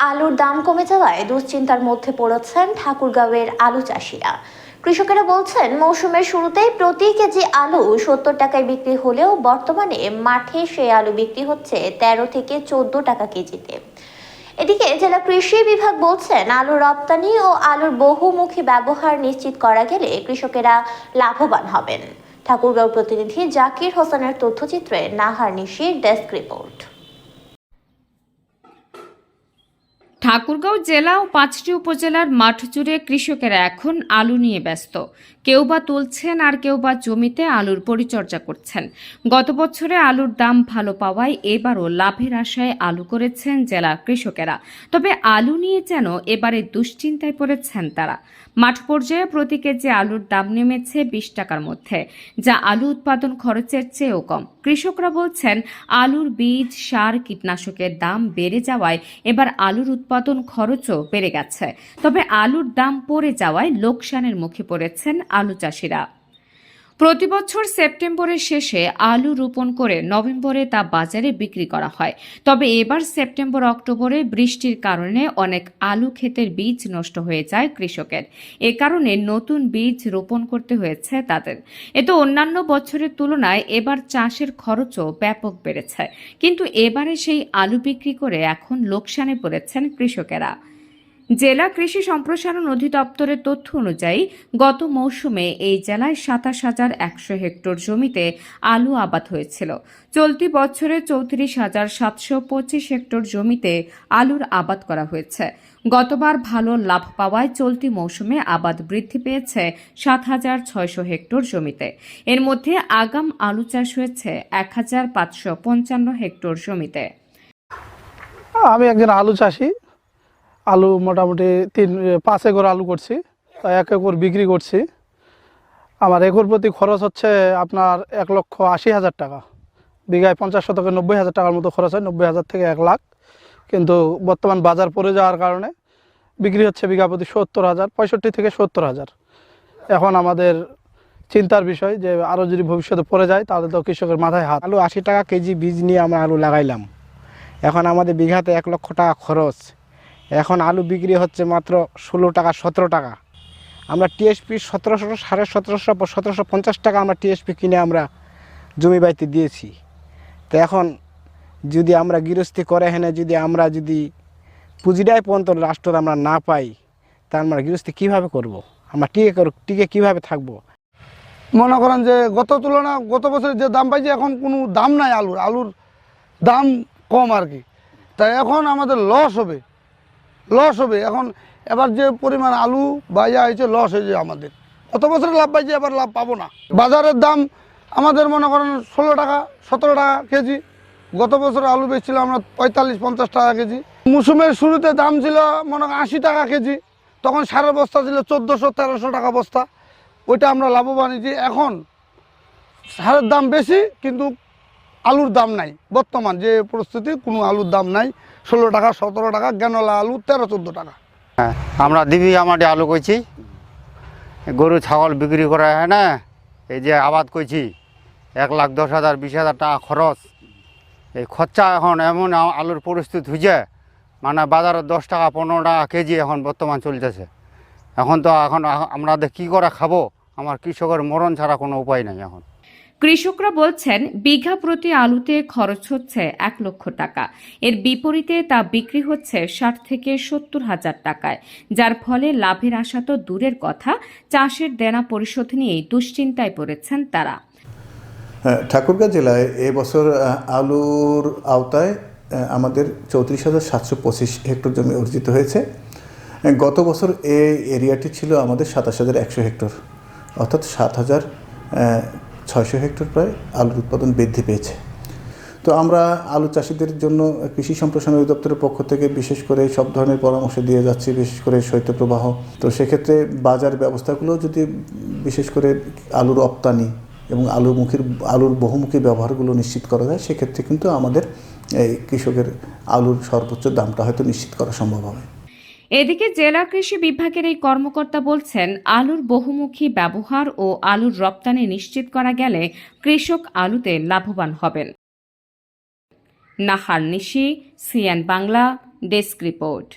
আলুর দাম কমে যাওয়ায় দুশ্চিন্তার মধ্যে পড়েছেন ঠাকুরগাঁওয়ের আলু চাষিরা। কৃষকেরা বলছেন, মৌসুমের শুরুতেই প্রতি কেজি আলু সত্তর টাকায় বিক্রি হলেও বর্তমানে মাঠে সেই আলু বিক্রি হচ্ছে তেরো থেকে চোদ্দ টাকা কেজিতে। এদিকে জেলা কৃষি বিভাগ বলছেন, আলু রপ্তানি ও আলুর বহুমুখী ব্যবহার নিশ্চিত করা গেলে কৃষকেরা লাভবান হবেন। ঠাকুরগাঁও প্রতিনিধি জাকির হোসেনের তথ্যচিত্রে নাহার নিশির ডেস্ক রিপোর্ট। ঠাকুরগাঁও জেলা ও পাঁচটি উপজেলার মাঠ জুড়ে কৃষকেরা এখন আলু নিয়ে ব্যস্ত। কেউ বা তুলছেন আর কেউ বা জমিতে আলুর পরিচর্যা করছেন। গত বছরে আলুর দাম ভালো পাওয়ায় এবারও লাভের আশায় আলু করেছেন জেলা কৃষকেরা। তবে আলু নিয়ে যেন এবারে দুশ্চিন্তায় পড়েছেন তারা। মাঠ পর্যায়ে প্রতি কেজি আলুর দাম নেমেছে বিশ টাকার মধ্যে, যা আলু উৎপাদন খরচের চেয়েও কম। কৃষকরা বলছেন, আলুর বীজ, সার, কীটনাশকের দাম বেড়ে যাওয়ায় এবার আলুর উৎপাদন খরচও বেড়ে গেছে। তবে আলুর দাম পড়ে যাওয়ায় লোকসানের মুখে পড়েছেন আলু চাষিরা। প্রতি বছর সেপ্টেম্বরের শেষে আলু রোপণ করে নভেম্বরে তা বাজারে বিক্রি করা হয়। তবে এবার সেপ্টেম্বর, অক্টোবরে বৃষ্টির কারণে অনেক আলু ক্ষেতের বীজ নষ্ট হয়ে যায় কৃষকের। এ কারণে নতুন বীজ রোপণ করতে হয়েছে তাদের। এতে অন্যান্য বছরের তুলনায় এবার চাষের খরচও ব্যাপক বেড়েছে। কিন্তু এবারে সেই আলু বিক্রি করে এখন লোকসানে পড়েছেন কৃষকেরা। জেলা কৃষি সম্প্রসারণ অধিদপ্তরের তথ্য অনুযায়ী, গত মৌসুমে এই জেলায় সাতাশ হাজার একশো হেক্টর জমিতে আলু আবাদ হয়েছিল। চলতি বছরে চৌত্রিশ হাজার সাতশো পঁচিশ হেক্টর জমিতে আলুর আবাদ করা হয়েছে। গতবার ভালো লাভ পাওয়ায় চলতি মৌসুমে আবাদ বৃদ্ধি পেয়েছে সাত হাজার ছয়শো হেক্টর জমিতে। এর মধ্যে আগাম আলু চাষ হয়েছে এক হাজার পাঁচশো পঞ্চান্ন হেক্টর জমিতে। আমি একজন আলু চাষি। আলু মোটামুটি তিন পাঁচ একর আলু করছি, তা এক একর বিক্রি করছি। আমার একর প্রতি খরচ হচ্ছে আপনার এক লক্ষ আশি হাজার টাকা। বিঘায় পঞ্চাশ শতকে নব্বই হাজার টাকার মতো খরচ হয়, নব্বই হাজার থেকে এক লাখ। কিন্তু বর্তমান বাজার পড়ে যাওয়ার কারণে বিক্রি হচ্ছে বিঘা প্রতি সত্তর হাজার, পঁয়ষট্টি থেকে সত্তর হাজার। এখন আমাদের চিন্তার বিষয় যে আরও যদি ভবিষ্যতে পড়ে যায়, তাহলে তো কৃষকের মাথায় হাত। আলু আশি টাকা কেজি বীজ নিয়ে আমরা আলু লাগাইলাম। এখন আমাদের বিঘাতে এক লক্ষ টাকা খরচ। এখন আলু বিক্রি হচ্ছে মাত্র ষোলো টাকা, সতেরো টাকা। আমরা টিএসপি সতেরোশো, সাড়ে সতেরোশো সতেরোশো পঞ্চাশ টাকা আমরা টিএসপি কিনে আমরা জমি বাড়িতে দিয়েছি। তো এখন যদি আমরা গৃহস্থী করে হেনে যদি আমরা যদি পুঁজিটাই পর্যন্ত রাষ্ট্র আমরা না পাই, তা আমরা গৃহস্থী কীভাবে করব। আমরা টিকে টিকে কীভাবে থাকব? মনে করেন যে গত তুলনা, গত বছর যে দাম পাইছে, এখন কোনো দাম নাই আলুর। আলুর দাম কম আর কি। তাই এখন আমাদের লস হবে। লস হবে। এখন এবার যে পরিমাণ আলু বাইয়া হয়েছে, লস হয়েছে আমাদের। গত বছরে লাভ পাইছে, এবার লাভ পাবো না। বাজারের দাম আমাদের মনে করেন ষোলো টাকা, সতেরো টাকা কেজি। গত বছর আলু বেচছিলাম আমরা পঁয়তাল্লিশ, পঞ্চাশ টাকা কেজি। মৌসুমের শুরুতে দাম ছিল মনে করেন আশি টাকা কেজি। তখন সারের বস্তা ছিল চোদ্দোশো, তেরোশো টাকা বস্তা। ওইটা আমরা লাভবান হয়েছি। এখন সারের দাম বেশি, কিন্তু আলুর দাম নাই। বর্তমান যে পরিস্থিতি, কোনো আলুর দাম নাই। ষোলো টাকা, সতেরো টাকা, গ্যানোলা আলু তেরো, চোদ্দ টাকা। হ্যাঁ আমরা দিবি আমাদের আলু করছি গরু, ছাগল বিক্রি করা হয় না। এই যে আবাদ করছি এক লাখ দশ হাজার, বিশ হাজার টাকা খরচ। এই খরচা এখন এমন আলুর পরিস্থিতি হয়েছে মানে বাজারে দশ টাকা, পনেরো টাকা কেজি এখন বর্তমান চলতেছে। এখন তো এখন আমরা কী করে খাব? আমার কৃষকের মরণ ছাড়া কোনো উপায় নাই এখন। কৃষকরা বলছেন বিঘা প্রতি আলুতে খরচ হচ্ছে এক লক্ষ টাকা। এর বিপরীতে তা বিক্রি হচ্ছে ষাট থেকে সত্তর হাজার টাকায়। যার ফলে লাভের আশা তো দূরের কথা চাষের দেনা পরিশোধ নিয়েই দুশ্চিন্তায় পড়েছেন তারা। হ্যাঁ, ঠাকুরগাঁও জেলায় এবছর আলুর আওতায় আমাদের চৌত্রিশ হাজার সাতশো পঁচিশ হেক্টর জমি অর্জিত হয়েছে। গত বছর এই এরিয়াটি ছিল আমাদের সাতাশ হাজার একশো হেক্টর। অর্থাৎ সাত হাজার ছয়শো হেক্টর প্রায় আলুর উৎপাদন বৃদ্ধি পেয়েছে। তো আমরা আলু চাষিদের জন্য কৃষি সম্প্রসারণ অধিদপ্তরের পক্ষ থেকে বিশেষ করে সব ধরনের পরামর্শ দিয়ে যাচ্ছি, বিশেষ করে শৈত্যপ্রবাহ তো সেক্ষেত্রে বাজার ব্যবস্থাগুলো যদি বিশেষ করে আলুর রপ্তানি এবং আলুমুখীর আলুর বহুমুখী ব্যবহারগুলো নিশ্চিত করা যায়, সেক্ষেত্রে কিন্তু আমাদের এই কৃষকের আলুর সর্বোচ্চ দামটা হয়তো নিশ্চিত করা সম্ভব হবে। এদিকে জেলা কৃষি বিভাগের এই কর্মকর্তা বলছেন, আলুর বহুমুখী ব্যবহার ও আলুর রপ্তানি নিশ্চিত করা গেলে কৃষক আলুতে লাভবান হবেন। Nahar Nishi, CN Bangla, desk report.